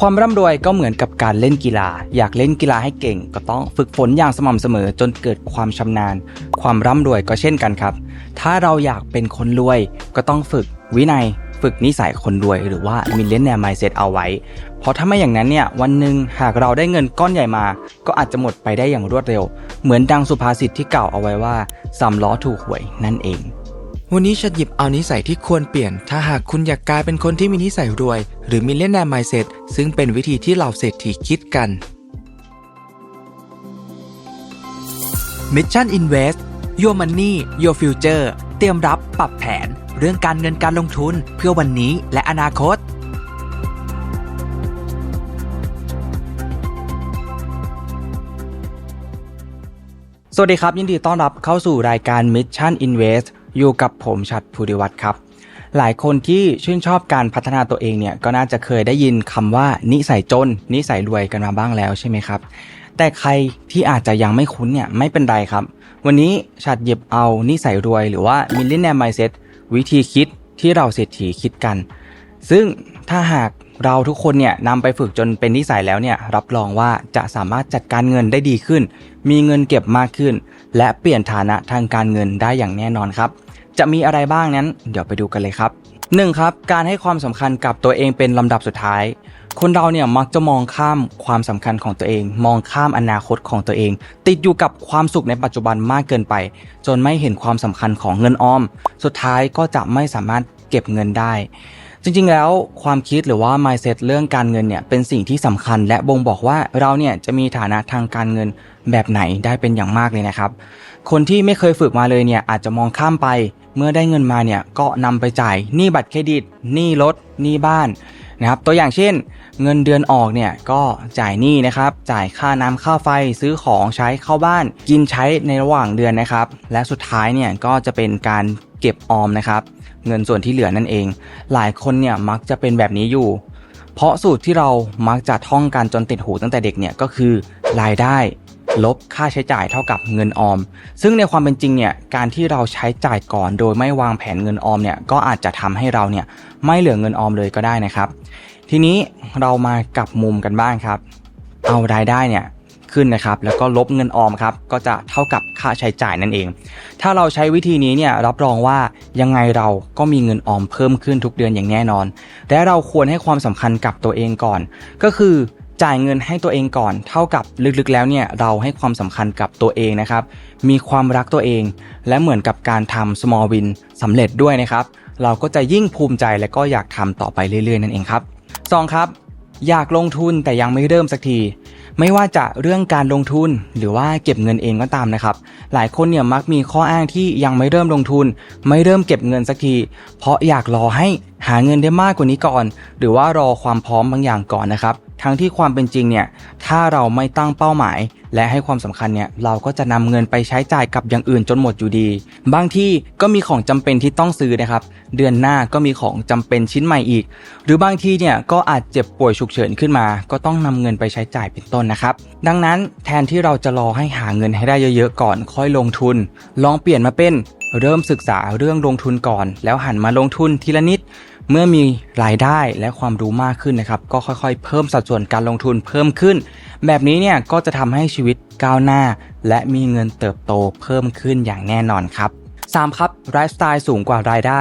ความร่ำรวยก็เหมือนกับการเล่นกีฬา อยากเล่นกีฬาให้เก่ง ก็ต้องฝึกฝนอย่างสม่ำเสมอจนเกิดความชำนาญ ความร่ำรวยก็เช่นกันครับ ถ้าเราอยากเป็นคนรวย ก็ต้องฝึกวินัย ฝึกนิสัยคนรวยหรือว่ามิเลนเนียร์ไมเซ็ตเอาไว้ เพราะถ้าไม่อย่างนั้นเนี่ยวันหนึ่งหากเราได้เงินก้อนใหญ่มา ก็อาจจะหมดไปได้อย่างรวดเร็ว เหมือนดังสุภาษิตที่กล่าวเอาไว้ว่าสำล้อถูกหวยนั่นเอง วันนี้ฉันหยิบเอานิสัยที่ควรเปลี่ยน ถ้าหากคุณอยากกลายเป็นคนที่มีนิสัยรวย หรือมีเล่นแนมไมเซ็ตซึ่งเป็นวิธีที่เหล่าเศรษฐีคิดกัน Mission Invest Your Money Your Future เตรียมรับปรับแผน เรื่องการเงินการลงทุนเพื่อวันนี้และอนาคต สวัสดีครับ ยินดีต้อนรับเข้าสู่รายการ Mission Invest อยู่กับผมชัดภูริวัตรครับ หลายคนที่ชื่นชอบการพัฒนาตัวเองเนี่ยก็น่าจะเคยได้ยินคำว่านิสัยจน นิสัยรวยกันมาบ้างแล้วใช่ไหมครับ แต่ใครที่อาจจะยังไม่คุ้นเนี่ยไม่เป็นไรครับ วันนี้ชัดหยิบเอานิสัยรวยหรือว่า Millionaire Mindset วิธีคิดที่เราเศรษฐีคิดกัน ซึ่งถ้าหากเราทุกคนเนี่ยนำไปฝึกจนเป็นนิสัยแล้วเนี่ยรับรองว่าจะสามารถจัดการเงินได้ดีขึ้น มีเงินเก็บมากขึ้น และเปลี่ยนฐานะทางการเงินได้อย่างแน่นอนครับ จะมีอะไรบ้างนั้น เดี๋ยวไปดูกันเลยครับ 1. ครับ การให้ความสำคัญกับตัวเองเป็นลำดับสุดท้าย คนเราเนี่ยมักจะมองข้ามความสำคัญของตัวเอง มองข้ามอนาคตของตัวเอง ติดอยู่กับความสุขในปัจจุบันมากเกินไป จนไม่เห็นความสำคัญของเงินออม สุดท้ายก็จะไม่สามารถเก็บเงินได้ จริงๆ แล้วความคิดหรือว่า mindset เรื่องการเงินเนี่ยเป็นสิ่งที่สำคัญ และบ่งบอกว่าเราเนี่ยจะมีฐานะทางการเงินแบบไหนได้เป็นอย่างมากเลยนะครับ คนที่ไม่เคยฝึกมาเลยเนี่ยอาจจะมองข้ามไป เมื่อได้เงินมาเนี่ยก็นำไปจ่ายหนี้บัตรเครดิตหนี้รถหนี้บ้านนะครับ ตัวอย่างเช่น เงินเดือนออกเนี่ยก็จ่ายหนี้นะครับ จ่ายค่าน้ำค่าไฟซื้อของใช้เข้าบ้าน กินใช้ในระหว่างเดือนนะครับ และสุดท้ายเนี่ยก็จะเป็นการเก็บออมนะครับ เงินส่วนที่เหลือนั่นเอง หลายคนเนี่ยมักจะเป็นแบบนี้อยู่ เพราะสูตรที่เรามักจะท่องกันจนติดหูตั้งแต่เด็กเนี่ยก็คือรายได้ ลบค่าใช้จ่ายเท่ากับเงินออม ซึ่งในความเป็นจริงเนี่ยการที่เราใช้จ่ายก่อนโดยไม่วางแผนเงินออมเนี่ยก็อาจจะทำให้เราเนี่ยไม่เหลือเงินออมเลยก็ได้นะครับ ทีนี้เรามากลับมุมกันบ้างครับ เอารายได้เนี่ยขึ้นนะครับแล้วก็ลบเงินออมครับก็จะเท่ากับค่าใช้จ่ายนั่นเอง ถ้าเราใช้วิธีนี้เนี่ยรับรองว่ายังไงเราก็มีเงินออมเพิ่มขึ้นทุกเดือนอย่างแน่นอน และเราควรให้ความสำคัญกับตัวเองก่อน ก็คือ จ่ายเงินให้ตัวเองก่อน เท่ากับลึกๆ แล้วเนี่ยเราให้ความสำคัญกับตัวเองนะครับ มีความรักตัวเอง และเหมือนกับการทำ small win สำเร็จด้วยนะครับ เราก็จะยิ่งภูมิใจและก็อยากทำต่อไปเรื่อยๆ นั่นเองครับ 2. ครับ อยากลงทุนแต่ยังไม่เริ่มสักที ไม่ว่าจะเรื่องการลงทุนหรือว่าเก็บเงินเองก็ตามนะครับ หลายคนเนี่ยมักมีข้ออ้างที่ยังไม่เริ่มลงทุน ไม่เริ่มเก็บเงินสักที เพราะอยากรอให้หาเงินได้มากกว่านี้ก่อน หรือว่ารอความพร้อมบางอย่างก่อนนะครับ ทั้งที่ความเป็นจริงเนี่ยถ้าเราไม่ตั้งเป้าหมาย และให้ความสำคัญเนี่ยเราก็จะนำเงินไปใช้จ่ายกับอย่างอื่นจนหมดอยู่ดี บางที่ก็มีของจำเป็นที่ต้องซื้อนะครับ เดือนหน้าก็มีของจำเป็นชิ้นใหม่อีก หรือบางทีเนี่ยก็อาจเจ็บป่วยฉุกเฉินขึ้นมา ก็ต้องนำเงินไปใช้จ่ายเป็นต้นนะครับ ดังนั้นแทนที่เราจะรอให้หาเงินให้ได้เยอะๆก่อนค่อยลงทุน ลองเปลี่ยนมาเป็นเริ่มศึกษาเรื่องลงทุนก่อน แล้วหันมาลงทุนทีละนิด เมื่อมีรายได้และความรู้มากขึ้นนะครับ ก็ค่อยๆ เพิ่มสัดส่วนการลงทุนเพิ่มขึ้น แบบนี้เนี่ยก็จะทำให้ชีวิตก้าวหน้า และมีเงินเติบโตเพิ่มขึ้นอย่างแน่นอนครับ 3. ครับไลฟ์สไตล์สูงกว่ารายได้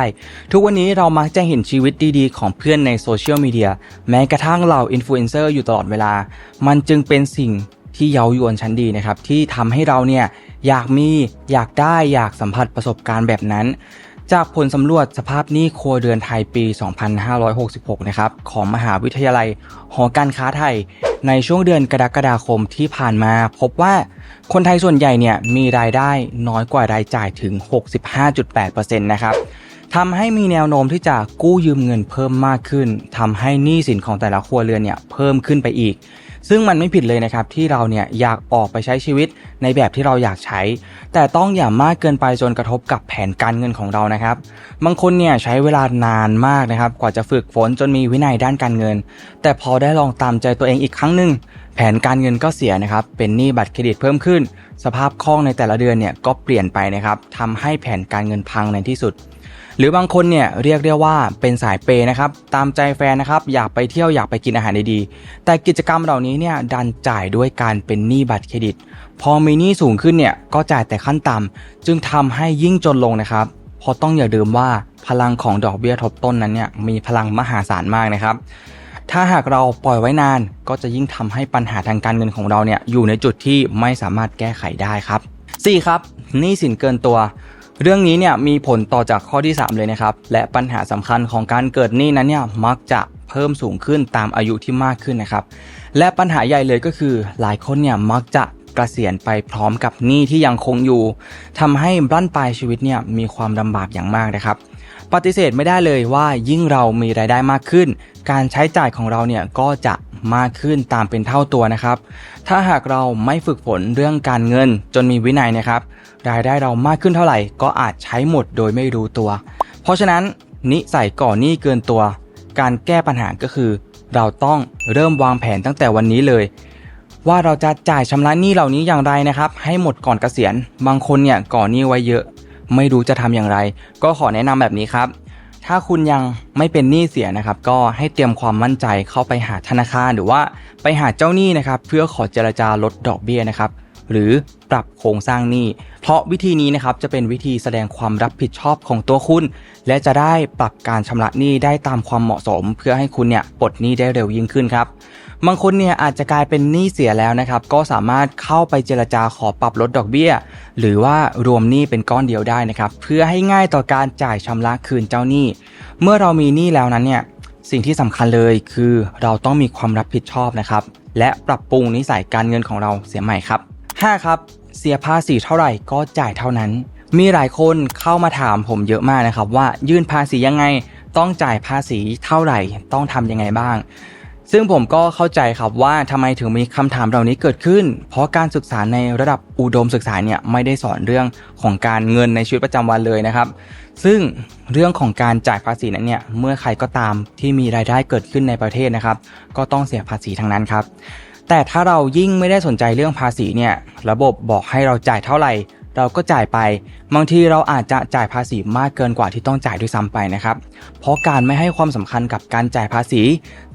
ทุกวันนี้เรามักจะเห็นชีวิตดีๆ ของเพื่อนในโซเชียลมีเดียแม้กระทั่งเหล่าอินฟลูเอนเซอร์อยู่ตลอดเวลา มันจึงเป็นสิ่งที่เย้ายวนชั้นดีนะครับ ที่ทำให้เราเนี่ยอยากมีอยากได้อยากสัมผัสประสบการณ์แบบนั้น จากผลสำรวจสภาพหนี้ครัวเรือนไทยปี 2566 นะครับ ของมหาวิทยาลัยหอการค้าไทย ในช่วงเดือนกรกฎาคมที่ผ่านมา พบว่าคนไทยส่วนใหญ่เนี่ยมีรายได้น้อยกว่ารายจ่ายถึง 65.8%นะครับทำให้มีแนวโน้มที่จะกู้ยืมเงินเพิ่มมากขึ้นทำให้หนี้สินของแต่ละครัวเรือนเนี่ยเพิ่มขึ้นไปอีก ซึ่งมันไม่ผิดเลยนะครับที่เราเนี่ยอยากออกไปใช้ชีวิตในแบบที่เราอยากใช้ แต่ต้องอย่ามากเกินไปจนกระทบกับแผนการเงินของเรานะครับ บางคนเนี่ยใช้เวลานานมากนะครับ กว่าจะฝึกฝนจนมีวินัยด้านการเงิน แต่พอได้ลองตามใจตัวเองอีกครั้งหนึ่งแผนการเงินก็เสียนะครับ เป็นหนี้บัตรเครดิตเพิ่มขึ้น สภาพคล่องในแต่ละเดือนเนี่ยก็เปลี่ยนไปนะครับทำให้แผนการเงินพังในที่สุด หรือบางคนเนี่ยเรียกได้ว่าเป็นสายเปย์นะครับตามใจแฟนนะครับอยากไปเที่ยวอยากไปกินอาหารดีๆแต่กิจกรรมเหล่านี้เนี่ยดันจ่ายด้วยการเป็นหนี้บัตรเครดิต พอมีหนี้สูงขึ้นเนี่ยก็จ่ายแต่ขั้นต่ำจึงทำให้ยิ่งจนลงนะครับเพราะต้องอย่าลืมว่าพลังของดอกเบี้ยทบต้นนั้นเนี่ยมีพลังมหาศาลมากนะครับถ้าหากเราปล่อยไว้นานก็จะยิ่งทำให้ปัญหาทางการเงินของเราเนี่ยอยู่ในจุดที่ไม่สามารถแก้ไขได้ครับ 4. ครับหนี้สินเกินตัว เรื่องนี้เนี่ยมีผลต่อจากข้อที่ 3 เลยนะครับ และปัญหาสำคัญของการเกิดหนี้นั้นเนี่ยมักจะเพิ่มสูงขึ้นตามอายุที่มากขึ้นนะครับ และปัญหาใหญ่เลยก็คือหลายคนเนี่ยมักจะกเกษียณไปพร้อมกับหนี้ที่ยังคงอยู่ทำให้บั้นปลายชีวิตเนี่ยมีความลำบากอย่างมากนะครับ ปฏิเสธไม่ได้เลยว่ายิ่งเรามีรายได้มากขึ้น การใช้จ่ายของเราเนี่ยก็จะมากขึ้นตามเป็นเท่าตัวนะครับ ถ้าหากเราไม่ฝึกฝนเรื่องการเงินจนมีวินัยนะครับ รายได้เรามากขึ้นเท่าไหร่ ก็อาจใช้หมดโดยไม่รู้ตัว เพราะฉะนั้นนิสัยก่อนหนี้เกินตัว การแก้ปัญหาก็คือ เราต้องเริ่มวางแผนตั้งแต่วันนี้เลย ว่าเราจะจ่ายชำระหนี้เหล่านี้อย่างไรนะครับ ให้หมดก่อนเกษียณ บางคนเนี่ยก่อหนี้ไว้เยอะ ไม่รู้จะทำอย่างไร ก็ขอแนะนำแบบนี้ครับ ถ้าคุณยังไม่เป็นหนี้เสียนะครับ ก็ให้เตรียมความมั่นใจเข้าไปหาธนาคารหรือว่าไปหาเจ้าหนี้นะครับ เพื่อขอเจรจาลดดอกเบี้ยนะครับ หรือปรับโครงสร้างหนี้ เพราะวิธีนี้นะครับจะเป็นวิธีแสดงความรับผิดชอบของตัวคุณ และจะได้ปรับการชำระหนี้ได้ตามความเหมาะสม เพื่อให้คุณเนี่ยปลดหนี้ได้เร็วยิ่งขึ้นครับบางคนเนี่ยอาจจะกลายเป็นหนี้เสียแล้วนะครับ ก็สามารถเข้าไปเจรจาขอปรับลดดอกเบี้ย หรือว่ารวมหนี้เป็นก้อนเดียวได้นะครับ เพื่อให้ง่ายต่อการจ่ายชำระคืนเจ้าหนี้ เมื่อเรามีหนี้แล้วนั้นเนี่ยสิ่งที่สำคัญเลยคือเราต้องมีความรับผิดชอบนะครับ และปรับปรุงนิสัยการเงินของเราเสียใหม่ครับ 5. ครับ เสียภาษีเท่าไหร่ก็จ่ายเท่านั้น มีหลายคนเข้ามาถามผมเยอะมากนะครับ ว่ายื่นภาษียังไงต้องจ่ายภาษีเท่าไหร่ต้องทำยังไงบ้าง ซึ่งผมก็เข้าใจครับว่าทำไมถึงมีคำถามเหล่านี้เกิดขึ้น เพราะการศึกษาในระดับอุดมศึกษาเนี่ยไม่ได้สอนเรื่องของการเงินในชีวิตประจำวันเลยนะครับ ซึ่งเรื่องของการจ่ายภาษีนั้นเนี่ยเมื่อใครก็ตามที่มีรายได้เกิดขึ้นในประเทศนะครับ ก็ต้องเสียภาษีทั้งนั้นครับ แต่ถ้าเรายิ่งไม่ได้สนใจเรื่องภาษีเนี่ย ระบบบอกให้เราจ่ายเท่าไหร่ เราก็จ่ายไป บางทีเราอาจจะจ่ายภาษีมากเกินกว่าที่ต้องจ่ายด้วยซ้ำไปนะครับ เพราะการไม่ให้ความสำคัญกับการจ่ายภาษี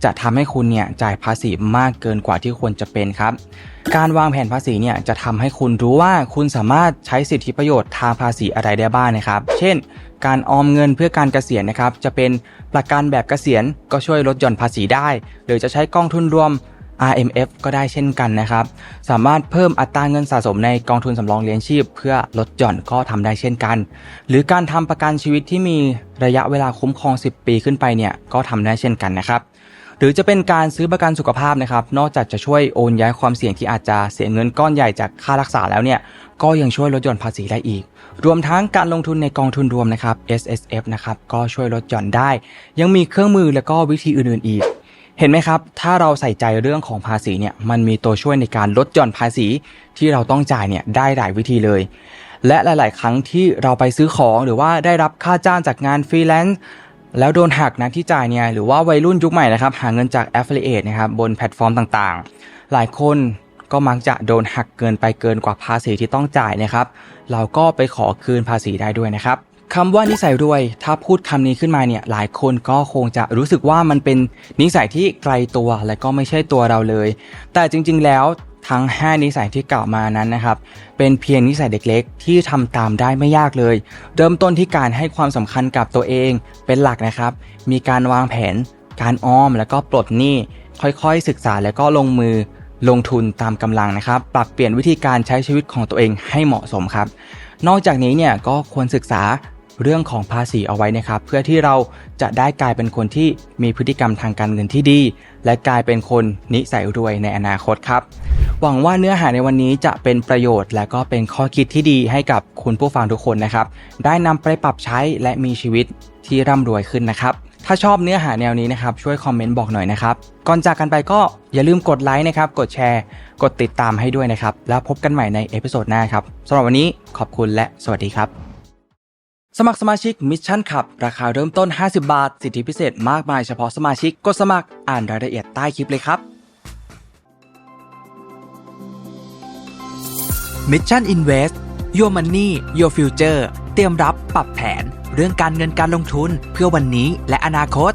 จะทำให้คุณเนี่ยจ่ายภาษีมากเกินกว่าที่ควรจะเป็นครับ การวางแผนภาษีเนี่ยจะทำให้คุณรู้ว่าคุณสามารถใช้สิทธิประโยชน์ทางภาษีอะไรได้บ้างนะครับ เช่น การออมเงินเพื่อการเกษียณนะครับ จะเป็นประกันแบบเกษียณก็ช่วยลดหย่อนภาษีได้ หรือจะใช้กองทุนรวม RMF ก็ได้เช่นกันนะครับ สามารถเพิ่มอัตราเงินสะสมในกองทุนสำรองเลี้ยงชีพ เพื่อลดหย่อนก็ทำได้เช่นกัน หรือการทำประกันชีวิตที่มีระยะเวลาคุ้มครอง 10 ปีขึ้นไปเนี่ยก็ทำได้เช่นกันนะครับหรือจะเป็นการซื้อประกันสุขภาพนะครับ นอกจากจะช่วยโอนย้ายความเสี่ยงที่อาจจะเสียเงินก้อนใหญ่จากค่ารักษาแล้วเนี่ย ก็ยังช่วยลดหย่อนภาษีได้อีก รวมทั้งการลงทุนในกองทุนรวมนะครับ S S F นะครับ ก็ช่วยลดหย่อนได้ ยังมีเครื่องมือและก็วิธีอื่นๆอีก เห็นไหมครับ ถ้าเราใส่ใจเรื่องของภาษีเนี่ย มันมีตัวช่วยในการลดหย่อนภาษีที่เราต้องจ่ายเนี่ยได้หลายวิธีเลย และหลาย ๆ ครั้งที่เราไปซื้อของหรือว่าได้รับค่าจ้างจากงานฟรีแลนซ์แล้วโดนหักนะที่จ่ายเนี่ยหรือว่าวัยรุ่นยุคใหม่นะครับหาเงินจาก Affiliate นะครับบนแพลตฟอร์มต่างๆ หลายคนก็มักจะโดนหักเกินไปเกินกว่าภาษีที่ต้องจ่ายนะครับ เราก็ไปขอคืนภาษีได้ด้วยนะครับ คำว่านิสัยรวย ถ้าพูดคำนี้ขึ้นมาเนี่ยหลายคนก็คงจะรู้สึกว่ามันเป็นนิสัยที่ไกลตัวและก็ไม่ใช่ตัวเราเลย แต่จริง ๆ แล้วทั้ง 5 นิสัยที่กล่าวมานั้นนะครับ เป็นเพียงนิสัยเด็กเล็กที่ทำตามได้ไม่ยากเลย เริ่มต้นที่การให้ความสำคัญกับตัวเองเป็นหลักนะครับ มีการวางแผน การออมแล้วก็ปลดหนี้ ค่อยๆ ศึกษาแล้วก็ลงมือลงทุนตามกำลังนะครับ ปรับเปลี่ยนวิธีการใช้ชีวิตของตัวเองให้เหมาะสมครับ นอกจากนี้เนี่ยก็ควรศึกษา เรื่องของภาษีเอาไว้นะครับ เพื่อที่เราจะได้กลายเป็นคนที่มีพฤติกรรมทางการเงินที่ดี และกลายเป็นคนนิสัยรวยในอนาคตครับ หวังว่าเนื้อหาในวันนี้จะเป็นประโยชน์ และก็เป็นข้อคิดที่ดีให้กับคุณผู้ฟังทุกคนนะครับ ได้นำไปปรับใช้และมีชีวิตที่ร่ำรวยขึ้นนะครับถ้าชอบเนื้อหาแนวนี้นะครับ ช่วยคอมเมนต์บอกหน่อยนะครับ ก่อนจากกันไปก็อย่าลืมกดไลค์นะครับ กดแชร์ กดติดตามให้ด้วยนะครับ แล้วพบกันใหม่ในเอพิโซดหน้าครับสำหรับวันนี้ขอบคุณและสวัสดีครับ สมัครสมาชิกมิชชั่นขับ ราคาเริ่มต้น 50 บาท สิทธิพิเศษมากมายเฉพาะสมาชิก กดสมัครอ่านรายละเอียดใต้คลิปเลยครับมิชชั่นอินเวสต์ Your Money Your Future เตรียมรับปรับแผน เรื่องการเงินการลงทุนเพื่อวันนี้และอนาคต